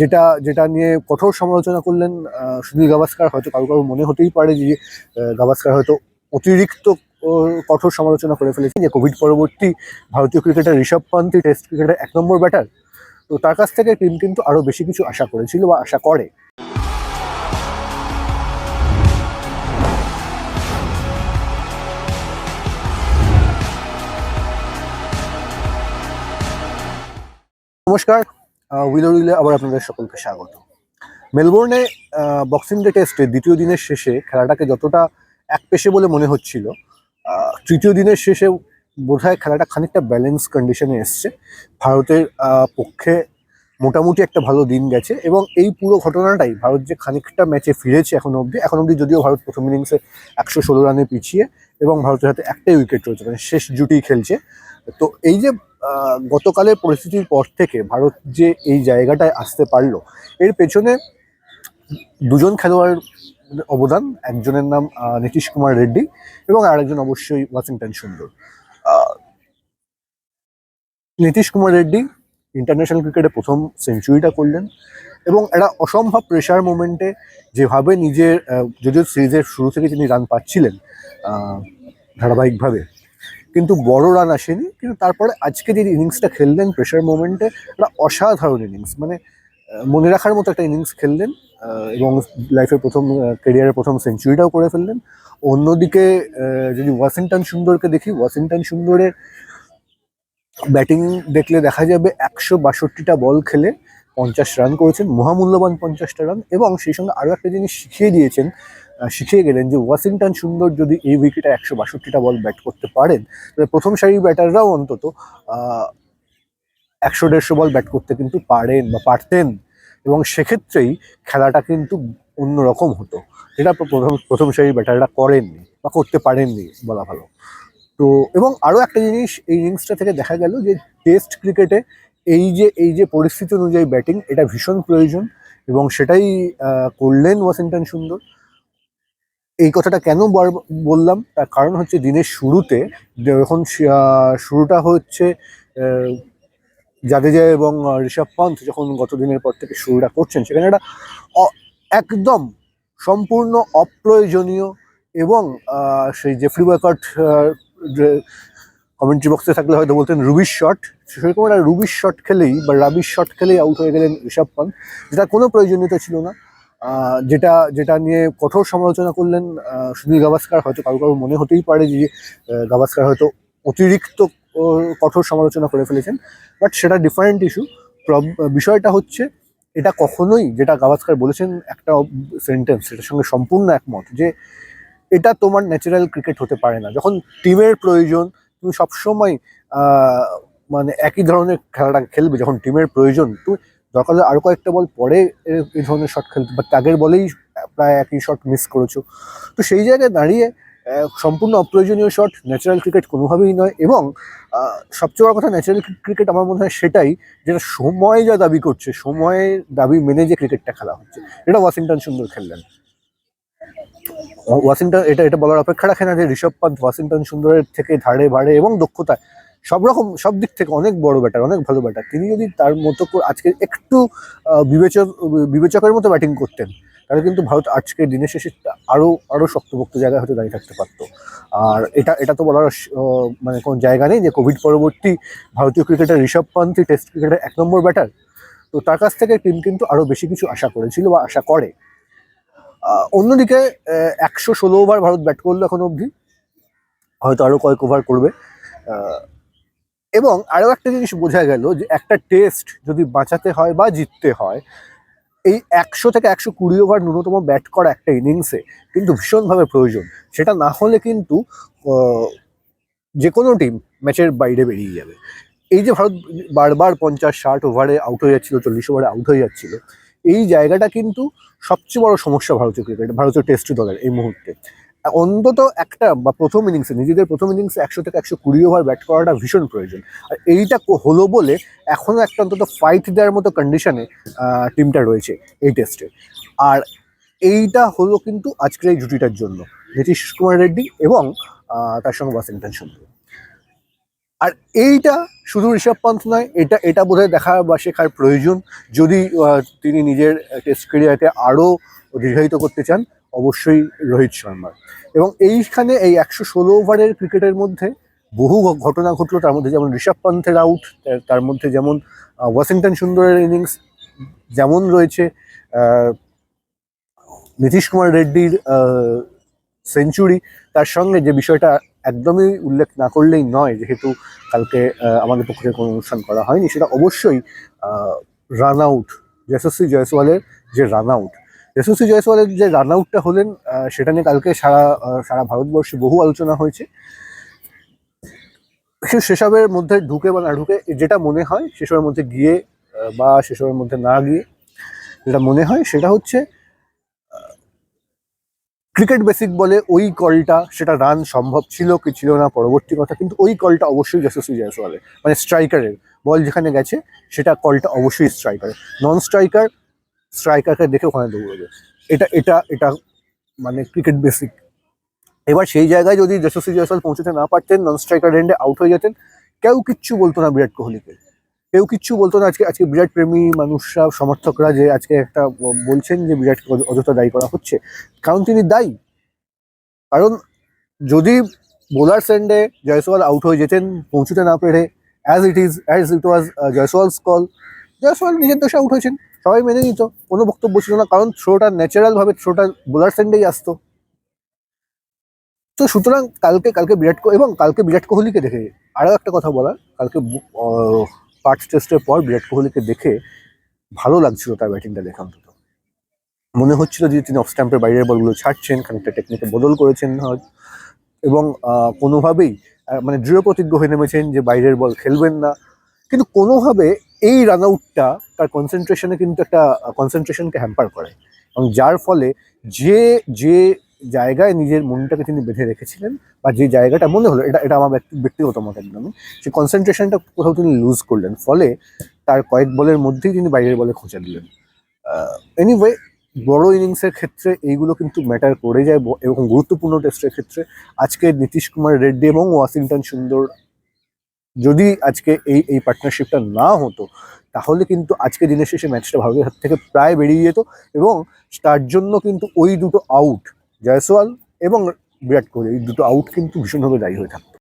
যেটা যেটা নিয়ে কঠোর সমালোচনা করলেন সুনীল গাভাস্কার, হয়তো কারও কারও মনে হতেই পারে যে গাভাস্কার হয়তো অতিরিক্ত কঠোর সমালোচনা করে ফেলেছেন যে কোভিড পরবর্তী ভারতীয় ক্রিকেটার ঋষভ পান্থই টেস্ট ক্রিকেটের এক নম্বর ব্যাটার। তো তার কাছ থেকে টিম কিন্তু আরও বেশি কিছু আশা করেছিল বা আশা করে। নমস্কার। উইলো উইলে আবার আপনাদের সকলকে স্বাগত। মেলবোর্নে বক্সিং ডে টেস্টে দ্বিতীয় দিনের শেষে খেলাটাকে যতটা এক পেশে বলে মনে হচ্ছিল তৃতীয় দিনের শেষে বোধহয় খেলাটা খানিকটা ব্যালেন্স কন্ডিশনে এসছে। ভারতের পক্ষে মোটামুটি একটা ভালো দিন গেছে এবং এই পুরো ঘটনাটাই ভারত যে খানিকটা ম্যাচে ফিরেছে এখন অবধি এখন অবধি যদিও ভারত প্রথম ইনিংসে একশো ষোলো রানে পিছিয়ে এবং ভারতের হাতে একটাই উইকেট রয়েছে মানে শেষ জুটি খেলছে। তো এই যে গতকালের পরিস্থিতির পর থেকে ভারত যে এই জায়গাটায় আসতে পারল, এর পেছনে দুজন খেলোয়াড় অবদান, একজনের নাম নীতিশ কুমার রেড্ডি এবং আরেকজন অবশ্যই ওয়াশিংটন সুন্দর। নীতিশ কুমার রেড্ডি ইন্টারন্যাশনাল ক্রিকেটে প্রথম সেঞ্চুরিটা করলেন এবং একটা অসম্ভব প্রেশার মোমেন্টে যেভাবে নিজের যদিও সিরিজের শুরু থেকে তিনি রান পাচ্ছিলেন ধারাবাহিকভাবে কিন্তু বড় রান আসেনি, কিন্তু তারপরে আজকে যে ইনিংসটা খেললেন প্রেশার মোমেন্টে একটা অসাধারণ ইনিংস মানে মনে রাখার মতো একটা ইনিংস খেললেন এবং লাইফের প্রথম কেরিয়ারের প্রথম সেঞ্চুরিটাও করে ফেললেন। অন্যদিকে যদি ওয়াশিংটন সুন্দরকে দেখি ওয়াশিংটন সুন্দরের ব্যাটিং দেখলে দেখা যাবে একশো বাষট্টিটা বল খেলে পঞ্চাশ রান করেছেন, মহামূল্যবান পঞ্চাশটা রান এবং সেই সঙ্গে আরও একটা জিনিস শিখিয়ে দিয়েছেন শিখিয়ে গেলেন যে ওয়াশিংটন সুন্দর যদি এই উইকেটে একশো বাষট্টিটা বল ব্যাট করতে পারেন তাহলে প্রথম সারির ব্যাটাররাও অন্তত একশো দেড়শো বল ব্যাট করতে কিন্তু পারেন বা পারতেন। এবং সেক্ষেত্রেই খেলাটা কিন্তু অন্যরকম হতো। যেটা প্রথম প্রথম সারির ব্যাটাররা করেননি বা করতে পারেননি বলা ভালো। তো, এবং আরও একটা জিনিস, এই ইনিংসটা থেকে দেখা গেল যে টেস্ট ক্রিকেটে এই যে এই যে পরিস্থিতি অনুযায়ী ব্যাটিং এটা ভীষণ প্রয়োজন। এবং সেটাই করলেন ওয়াশিংটন সুন্দর। এই কথাটা কেন বললাম? তার কারণ হচ্ছে দিনের শুরুতে যখন শুরুটা হচ্ছে জাদেজা এবং ঋষভ পন্থ যখন গত দিনের পর থেকে শুরুটা করছেন, সেখানে একটা একদম সম্পূর্ণ অপ্রয়োজনীয় এবং সেই জেফরি ওয়াকার্ট কমেন্ট্রি বক্সে থাকলে হয়তো বলতেন রুবিশ শট। সেরকম একটা রুবিশ শট খেলেই বা রাবিশ শট খেলেই আউট হয়ে গেলেন ঋষভ পন্থ। যেটা কোনো প্রয়োজনীয়তা ছিল না। যেটা যেটা নিয়ে কঠোর সমালোচনা করলেন সুনীল গাভাস্কার, হয়তো কারও কারও মনে হতেই পারে যে গাভাস্কার হয়তো অতিরিক্ত কঠোর সমালোচনা করে ফেলেছেন বাট সেটা ডিফারেন্ট ইস্যু বিষয়টা হচ্ছে, এটা কখনোই, যেটা গাভাস্কার বলেছেন, একটা সেন্টেন্স সেটার সঙ্গে সম্পূর্ণ একমত, যে এটা তোমার ন্যাচারাল ক্রিকেট হতে পারে না। যখন টিমের প্রয়োজন, তুমি সবসময় মানে একই ধরনের খেলাটা খেলবে, যখন টিমের প্রয়োজন, তুমি দরকার হলে আরও কয়েকটা বল পরে এই ধরনের শট খেলতে বা আগের বলেই প্রায় একই শট মিস করেছ। তো সেই জায়গায় দাঁড়িয়ে সম্পূর্ণ অপ্রয়োজনীয় শট ন্যাচারাল ক্রিকেট কোনোভাবেই নয় এবং সবচেয়ে বড় কথা ন্যাচারাল ক্রিকেট আমার মনে হয় সেটাই, যেটা সময় যা দাবি করছে সময়ের দাবি মেনে যে ক্রিকেটটা খেলা হচ্ছে, এটা ওয়াশিংটন সুন্দর খেললেন। ওয়াশিংটন, এটা এটা বলার অপেক্ষা রাখে না যে ঋষভ পান্ত ওয়াশিংটন সুন্দরের থেকে ধারে ভাড়ে এবং দক্ষতায় সব রকম, সব দিক থেকে অনেক বড় ব্যাটার অনেক ভালো ব্যাটার তিনি যদি তার মতো আজকে একটু বিবেচক, বিবেচকের মতো ব্যাটিং করতেন, তাহলে কিন্তু ভারত আজকে দিনের শেষে আরও আরও শক্তপোক্ত জায়গায় হয়তো দাঁড়িয়ে থাকতে পারতো। আর এটা এটা তো বলার মানে কোনো জায়গা নেই যে কোভিড পরবর্তী ভারতীয় ক্রিকেটার ঋষভ পান্থই টেস্ট ক্রিকেটের এক নম্বর ব্যাটার তো তার কাছ থেকে টিম কিন্তু আরও বেশি কিছু আশা করেছিল বা আশা করে। অন্যদিকে একশো ষোলো ওভার ভারত ব্যাট করল এখন অবধি। হয়তো আরও কয়েক ওভার করবে। এবং আরও একটা জিনিস বোঝা গেল যে একটা টেস্ট যদি বাঁচাতে হয় বা জিততে হয়, এই একশো থেকে একশো কুড়ি ওভার ন্যূনতম ব্যাট করা একটা ইনিংসে কিন্তু ভীষণভাবে প্রয়োজন। সেটা না হলে কিন্তু যে কোনো টিম ম্যাচের বাইরে বেরিয়ে যাবে। এই যে ভারত বারবার পঞ্চাশ, ষাট ওভারে আউট হয়ে যাচ্ছিল, চল্লিশ ওভারে আউট হয়ে যাচ্ছিল, এই জায়গাটা কিন্তু সবচেয়ে বড় সমস্যা ভারতীয় ক্রিকেট ভারতীয় টেস্ট দলের এই মুহূর্তে। অন্তত একটা বা প্রথম ইনিংসে নিজেদের প্রথম ইনিংসে একশো থেকে একশো কুড়ি ওভার ব্যাট করাটা ভীষণ প্রয়োজন। আর এইটা হলো বলে এখনও একটা অন্তত ফাইট দেওয়ার মতো কন্ডিশনে টিমটা রয়েছে এই টেস্টে আর এইটা হলো কিন্তু আজকের এই জুটিটার জন্য। নীতিশ কুমার রেড্ডি এবং তার সঙ্গে ওয়াশিংটন সুন্দর আর এইটা শুধু ঋষভ পান্ত নয়, এটা এটা বোধহয় দেখা বা শেখার প্রয়োজন। যদি তিনি নিজের টেস্ট ক্যারিয়ারকে আরও দীর্ঘায়িত করতে চান অবশ্যই রোহিত শর্মার। এবং এইখানে এই একশো ষোলো ওভারের ক্রিকেটের মধ্যে বহু ঘটনা ঘটলো। তার মধ্যে যেমন ঋষভ পান্থের আউট তার মধ্যে যেমন ওয়াশিংটন সুন্দরের ইনিংস যেমন রয়েছে নীতিশ কুমার রেড্ডির সেঞ্চুরি তার সঙ্গে যে বিষয়টা একদমই উল্লেখ না করলেই নয়, যেহেতু কালকে আমাদের পক্ষ থেকে কোনো অনুষ্ঠান করা হয়নি, সেটা অবশ্যই রান আউট যশস্বী জয়সওয়ালের যে রান আউট যশস্বী জয়সওয়ালের যে রান আউটটা হলেন সেটা নিয়ে কালকে সারা সারা ভারতবর্ষে বহু আলোচনা হয়েছে। সেসবের মধ্যে ঢুকে বা না ঢুকে, যেটা মনে হয় সেসবের মধ্যে গিয়ে বা সেসবের মধ্যে না গিয়ে, যেটা মনে হয় সেটা হচ্ছে ক্রিকেট বেসিক বলে ওই কলটা, সেটা রান সম্ভব ছিল কি ছিল না পরবর্তী কথা, কিন্তু ওই কলটা অবশ্যই যশস্বী জয়সওয়ালের মানে স্ট্রাইকারের। বল যেখানে গেছে, সেটা কলটা অবশ্যই স্ট্রাইকারের। নন স্ট্রাইকার স্ট্রাইকারকে দেখে ওখানে দৌড়বে। এটা এটা এটা মানে ক্রিকেট বেসিক এবার সেই জায়গায় যদি যশস্বী জয়সওয়াল পৌঁছতে না পারতেন নন স্ট্রাইকার রেন্ডে আউট হয়ে যেতেন, কেউ কিচ্ছু বলতো না বিরাট কোহলিকে। কেউ কিচ্ছু বলতো না আজকে আজকে বিরাট প্রেমী মানুষরা সমর্থকরা যে আজকে একটা বলছেন যে বিরাটকে অযথা দায়ী করা হচ্ছে। কারণ তিনি দায়ী। কারণ যদি বোলার সেন্ডে জয়সওয়াল আউট হয়ে যেতেন, পৌঁছতে না পেরে as it is as it was Jaiswal's call Jaiswal নিজের দোষে আউট হয়েছেন। সবাই মেনে নিত। কোনো বক্তব্য ছিল না, কারণ থ্রোটা ন্যাচারালভাবে থ্রোটা বোলার সেন্ডেই আসতো। তো সুতরাং কালকে কালকে বিরাট কোহলি এবং কালকে বিরাট কোহলিকে দেখে, আরও একটা কথা বলার, কালকে পার্ট টেস্টের পর বিরাট কোহলিকে দেখে ভালো লাগছিল তার ব্যাটিংটা দেখে অন্তত। মনে হচ্ছিল যে তিনি অফ স্ট্যাম্পের বাইরের বলগুলো ছাড়ছেন, খানিকটা টেকনিকে বদল করেছেন এবং কোনোভাবেই মানে দৃঢ় প্রতিজ্ঞ হয়ে নেমেছেন যে বাইরের বল খেলবেন না। কিন্তু কোনোভাবে এই রান আউটটা তার কনসেন্ট্রেশনে কিন্তু একটা কনসেন্ট্রেশনকে হ্যাম্পার করে। এবং যার ফলে যে যে জায়গায় নিজের মনটাকে তিনি বেঁধে রেখেছিলেন বা যে জায়গাটা মনে হলো, এটা এটা আমার ব্যক্তি- ব্যক্তিগত মত একদমই সেই কনসেন্ট্রেশনটা কোথাও তিনি লুজ করলেন। ফলে তার কয়েক বলের মধ্যেই তিনি বাইরের বলে খোঁচা দিলেন। এনিওয়ে বড় ইনিংসের ক্ষেত্রে এইগুলো কিন্তু ম্যাটার করে যায়, এবং গুরুত্বপূর্ণ টেস্টের ক্ষেত্রে আজকে নীতিশ কুমার রেড্ডি এবং ওয়াশিংটন সুন্দর যদি আজকে এই এই পার্টনারশিপটা না হতো, তাহলে কিন্তু আজকে দিনের শেষে ম্যাচটা ভারতের হাত থেকে প্রায় বেরিয়ে যেত এবং তার জন্য কিন্তু ওই দুটো আউট জয়সওয়াল এবং বিরাট কোহলি, এই দুটো আউট কিন্তু ভীষণভাবে দায়ী হয়ে থাকতো।